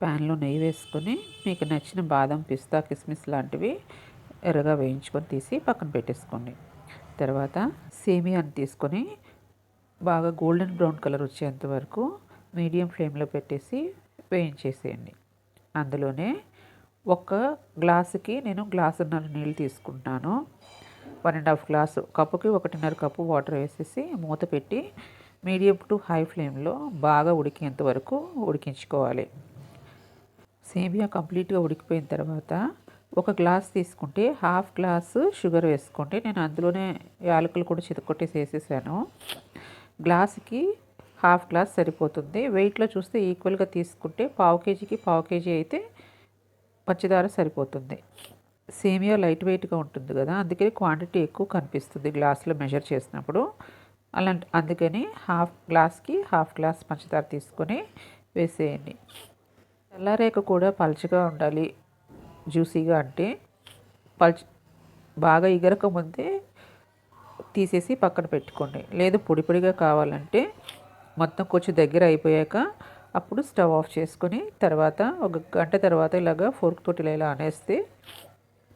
ప్యాన్లో నెయ్యి వేసుకొని మీకు నచ్చిన బాదం పిస్తా కిస్మిస్ లాంటివి ఎర్రగా వేయించుకొని తీసి పక్కన పెట్టేసుకోండి. తర్వాత సేమియాని తీసుకొని బాగా గోల్డెన్ బ్రౌన్ కలర్ వచ్చేంత వరకు మీడియం ఫ్లేమ్లో పెట్టేసి వేయించేసేయండి. అందులోనే ఒక గ్లాసుకి నేను గ్లాసున్నర నీళ్ళు తీసుకుంటాను. వన్ అండ్ హాఫ్ గ్లాసు కప్పుకి ఒకటిన్నర కప్పు వాటర్ వేసేసి మూత పెట్టి మీడియం టు హై ఫ్లేమ్లో బాగా ఉడికేంత వరకు ఉడికించుకోవాలి. సేమియా కంప్లీట్గా ఉడికిపోయిన తర్వాత ఒక గ్లాస్ తీసుకుంటే హాఫ్ గ్లాసు షుగర్ వేసుకోండి. నేను అందులోనే యాలకులు కూడా చితకొట్టేసి వేసేసాను. గ్లాస్కి హాఫ్ గ్లాస్ సరిపోతుంది. వెయిట్లో చూస్తే ఈక్వల్గా తీసుకుంటే పావు కేజీకి పావు కేజీ అయితే పంచదార సరిపోతుంది. సేమియా లైట్ వెయిట్గా ఉంటుంది కదా అందుకని క్వాంటిటీ ఎక్కువ కనిపిస్తుంది గ్లాస్లో మెజర్ చేసినప్పుడు. అలా అందుకని హాఫ్ గ్లాస్కి హాఫ్ గ్లాస్ పంచదార తీసుకొని వేసేయండి. తెల్లారేక కూడా పల్చగా ఉండాలి. జ్యూసీగా అంటే పల్చ బాగా ఇగరక ముందే తీసేసి పక్కన పెట్టుకోండి. లేదు పొడి పొడిగా కావాలంటే మొత్తం కొంచెం దగ్గర అయిపోయాక అప్పుడు స్టవ్ ఆఫ్ చేసుకొని తర్వాత ఒక గంట తర్వాత ఇలాగా ఫోర్క్ తోటి ఇలా అనేస్తే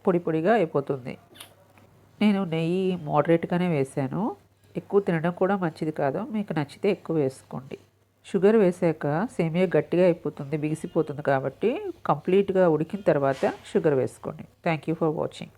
పొడి పొడిగా అయిపోతుంది. నేను నెయ్యి మోడరేట్గానే వేసాను. ఎక్కువ తినడం కూడా మంచిది కాదు. మీకు నచ్చితే ఎక్కువ వేసుకోండి. షుగర్ వేసాక సేమియా గట్టిగా అయిపోతుంది బిగిసిపోతుంది కాబట్టి కంప్లీట్గా ఉడికిన తర్వాత షుగర్ వేసుకోండి. Thank you for watching